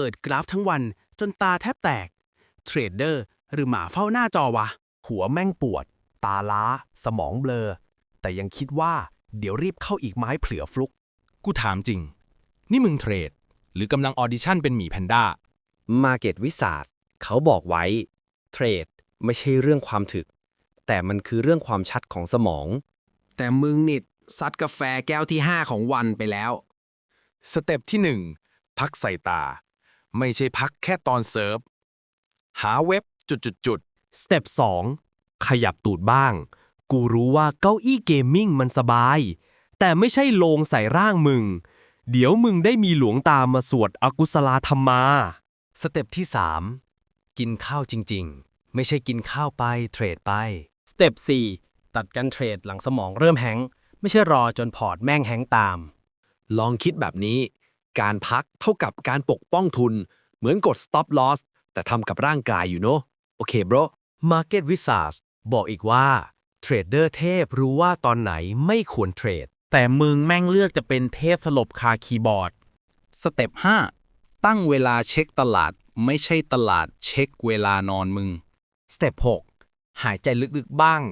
เปิดกราฟทั้งวันจนตาแทบแตก เทรดเดอร์หรือหมาเฝ้าหน้าจอวะ หัวแม่งปวด ตาล้า สมองเบลอ แต่ยังคิดว่าเดี๋ยวรีบเข้าอีกไม้เผลือฟลุก กูถามจริง นี่มึงเทรด หรือกำลังออดิชั่นเป็นหมีแพนด้า มาเก็ตวิสาสเขาบอกไว้ เทรดไม่ใช่เรื่องความถึก แต่มันคือเรื่องความชัดของสมอง แต่มึงนิดซัดกาแฟแก้วที่ 5 ของวันไปแล้ว สเต็ปที่ 1 พักใส่ตา ไม่ใช่พักแค่ตอนเซิร์ฟ หาเว็บจุดๆสเต็ป2ขยับตูดบ้าง กูรู้ว่าเก้าอี้เกมมิ่งมันสบาย แต่ไม่ใช่โลงใส่ร่างมึง เดี๋ยวมึงได้มีหลวงตามาสวดอกุศลาธรรมา สเต็ปที่ 3 กินข้าวจริง ๆ ไม่ใช่กินข้าวไปเทรดไป สเต็ป4ตัดกันเทรดหลังสมองเริ่มแฮงก์ไม่ใช่รอจนพอร์ตแม่งแฮงก์ตาม ลองคิดแบบนี้ การพักเท่ากับการปกป้องทุน เหมือนกด stop loss แต่ทำกับร่างกายอยู่เนอะโอเคบร Market Wizards บอกอีกว่าเทรดเดอร์เทพรู้ว่าตอนไหนไม่ควรเทรด แต่มึงแม่งเลือกจะเป็นเทพสลบคาคีย์บอร์ด สเต็ป 5 ตั้งเวลาเช็คตลาด ไม่ใช่ตลาดเช็คเวลานอนมึง สเต็ป 6 หายใจลึกๆบ้าง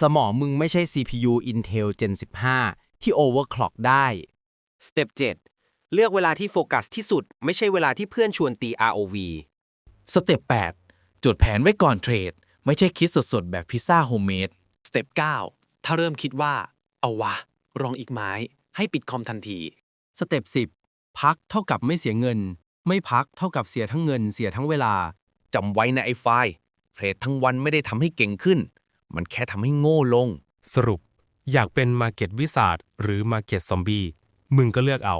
สมองมึงไม่ใช่ CPU Intel Gen 15 ที่ overclock ได้ สเต็ป 7 เลือกเวลาที่โฟกัสที่สุด ไม่ใช่เวลาที่เพื่อนชวนตี ROV สเต็ป8จดแผนไว้ก่อนเทรด ไม่ใช่คิดสดๆ แบบพิซซ่าโฮมเมดสเต็ป9ถ้าเริ่มคิดว่า เอาวะ รองอีกไม้ ให้ปิดคอมทันที สเต็ป10 พักเท่ากับไม่เสียเงิน ไม่พักเท่ากับเสียทั้งเงินเสียทั้งเวลาจำไว้นะไอ้ไฟล์เทรดทั้งวันไม่ได้ทำให้เก่งขึ้น มันแค่ทำให้โง่ลง สรุป อยากเป็นมาเก็ตวิสาดหรือมาเก็ตซอมบี้มึงก็เลือกเอา